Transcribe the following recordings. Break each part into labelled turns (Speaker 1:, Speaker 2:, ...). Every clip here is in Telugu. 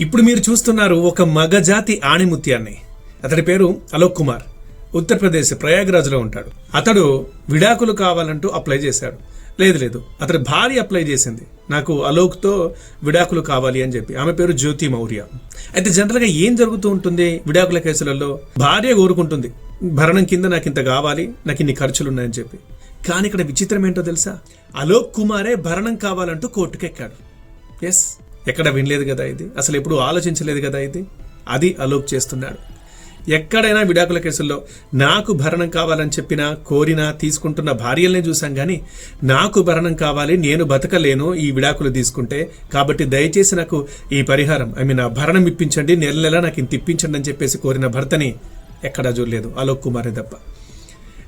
Speaker 1: ఇప్పుడు మీరు చూస్తున్నారు ఒక మగజాతి ఆణిముత్యాన్ని. అతడి పేరు అలోక్ కుమార్. ఉత్తరప్రదేశ్ ప్రయాగ్రాజ్లో ఉంటాడు. అతడు విడాకులు కావాలంటూ అప్లై చేశాడు. లేదు లేదు. అతడి భార్య అప్లై చేసింది. నాకు అలోక్తో విడాకులు కావాలి అని చెప్పి. ఆమె పేరు జ్యోతి మౌర్య. అయితే జనరల్గా ఏం జరుగుతూ ఉంటుంది విడాకుల కేసులలో? భార్య కోరుకుంటుంది. భరణం కింద నాకు ఇంత కావాలి నాకు ఇన్ని ఖర్చులు ఉన్నాయని చెప్పి. కానీ ఇక్కడ విచిత్రం ఏంటో తెలుసా? అలోక్ కుమారే భరణం కావాలంటూ కోర్టుకెక్కాడు. ఎస్ ఎక్కడ వినలేదు కదా ఇది? అసలు ఎప్పుడు ఆలోచించలేదు కదా ఇది? అది అలోక్ చేస్తున్నాడు. ఎక్కడైనా విడాకుల కేసుల్లో నాకు భరణం కావాలని చెప్పినా కోరినా తీసుకుంటున్న భార్యల్ని చూసాం కానీ నాకు భరణం కావాలి నేను బతకలేను ఈ విడాకులు తీసుకుంటే. కాబట్టి దయచేసి నాకు ఈ పరిహారం ఐ మీన్ ఆ భరణం ఇప్పించండి నెల నెల నాకు ఇంత ఇప్పించండి అని చెప్పేసి కోరిన భర్తని ఎక్కడా చూడలేదు అలోక్ కుమారే తప్ప.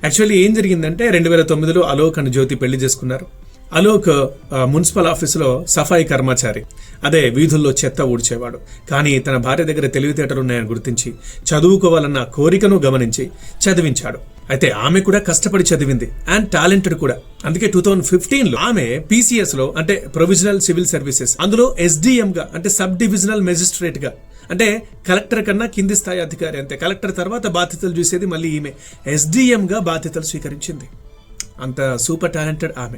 Speaker 1: యాక్చువల్లీ ఏం జరిగిందంటే రెండు వేల తొమ్మిదిలో అలోక్ అని జ్యోతి పెళ్ళి చేసుకున్నారు. అలోక్ మున్సిపల్ ఆఫీసులో సఫాయి కర్మచారి. అదే వీధుల్లో చెత్త ఊడ్చేవాడు. కానీ తన భార్య దగ్గర తెలివితేటలు ఉన్నాయని గుర్తించి చదువుకోవాలన్న కోరికను గమనించి చదివించాడు. అయితే ఆమె కూడా కష్టపడి చదివింది. అండ్ టాలెంటెడ్ కూడా. అందుకే టూ థౌజండ్ ఫిఫ్టీన్లో ఆమె పీసీఎస్లో అంటే ప్రొవిజనల్ సివిల్ సర్వీసెస్ అందులో ఎస్డిఎం గా అంటే సబ్ డివిజనల్ మెజిస్ట్రేట్గా అంటే కలెక్టర్ కన్నా కింది స్థాయి అధికారి అంతే. కలెక్టర్ తర్వాత బాధ్యతలు చూసేది మళ్ళీ ఈమె. ఎస్డిఎం గా బాధ్యతలు స్వీకరించింది. అంత సూపర్ టాలెంటెడ్ ఆమె.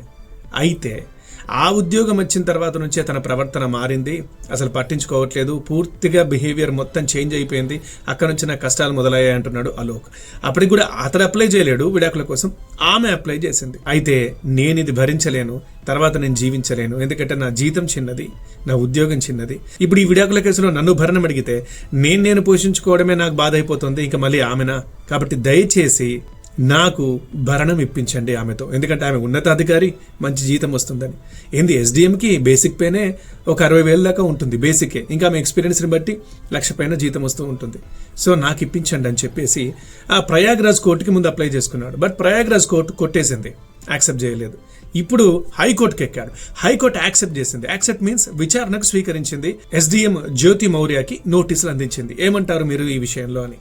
Speaker 1: అయితే ఆ ఉద్యోగం వచ్చిన తర్వాత నుంచే తన ప్రవర్తన మారింది. అసలు పట్టించుకోవట్లేదు. పూర్తిగా బిహేవియర్ మొత్తం చేంజ్ అయిపోయింది. అక్కడ నుంచి నా కష్టాలు మొదలయ్యాయి అంటున్నాడు అలోక్. అప్పటికి కూడా అతడు అప్లై చేయలేడు విడాకుల కోసం. ఆమె అప్లై చేసింది. అయితే నేను ఇది భరించలేను. తర్వాత నేను జీవించలేను. ఎందుకంటే నా జీతం చిన్నది. నా ఉద్యోగం చిన్నది. ఇప్పుడు ఈ విడాకుల కేసులో నన్ను భరణం అడిగితే నేను నేను పోషించుకోవడమే నాకు బాధ అయిపోతుంది ఇంకా మళ్ళీ ఆమెనా? కాబట్టి దయచేసి నాకు భరణం ఇప్పించండి ఆమెతో. ఎందుకంటే ఆమె ఉన్నతాధికారి మంచి జీతం వస్తుందని. ఏంది ఎస్డిఎంకి బేసిక్ పేనే ఒక అరవై వేల దాకా ఉంటుంది బేసికే ఇంకా ఆమె ఎక్స్పీరియన్స్ని బట్టి లక్ష పైన జీతం వస్తూ ఉంటుంది. సో నాకు ఇప్పించండి అని చెప్పేసి ఆ ప్రయాగ్రాజ్ కోర్టుకి ముందు అప్లై చేసుకున్నాడు. బట్ ప్రయాగ్రాజ్ కోర్టు కొట్టేసింది యాక్సెప్ట్ చేయలేదు. ఇప్పుడు హైకోర్టుకి ఎక్కాడు. హైకోర్టు యాక్సెప్ట్ చేసింది. యాక్సెప్ట్ మీన్స్ విచారణకు స్వీకరించింది ఎస్డిఎం జ్యోతి మౌర్యకి నోటీసులు అందించింది. ఏమంటారు మీరు ఈ విషయంలో అని?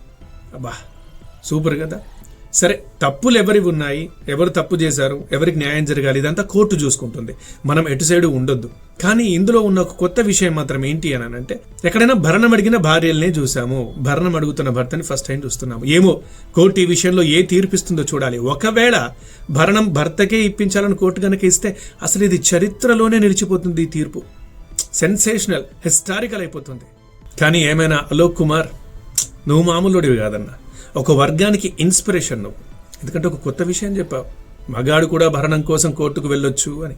Speaker 1: అబ్బా సూపర్ కదా. సరే తప్పులు ఎవరివి ఉన్నాయి? ఎవరు తప్పు చేశారు? ఎవరికి న్యాయం జరగాలి? ఇదంతా కోర్టు చూసుకుంటుంది. మనం ఎటు సైడు ఉండొద్దు. కానీ ఇందులో ఉన్న ఒక కొత్త విషయం మాత్రం ఏంటి అని అంటే ఎక్కడైనా భరణం అడిగిన భార్యలనే చూసాము భరణం అడుగుతున్న భర్తని ఫస్ట్ టైం చూస్తున్నాము. ఏమో కోర్టు ఈ విషయంలో ఏ తీర్పిస్తుందో చూడాలి. ఒకవేళ భరణం భర్తకే ఇప్పించాలని కోర్టు కనుక ఇస్తే అసలు ఇది చరిత్రలోనే నిలిచిపోతుంది ఈ తీర్పు. సెన్సేషనల్ హిస్టారికల్ అయిపోతుంది. కానీ ఏమైనా అలోక్ కుమార్? నువ్వు మామూలుడివి కాదన్నా. ఒక వర్గానికి ఇన్స్పిరేషన్ నువ్వు. ఎందుకంటే ఒక కొత్త విషయం చెప్పావు. మగాడు కూడా భరణం కోసం కోర్టుకు వెళ్ళొచ్చు అని.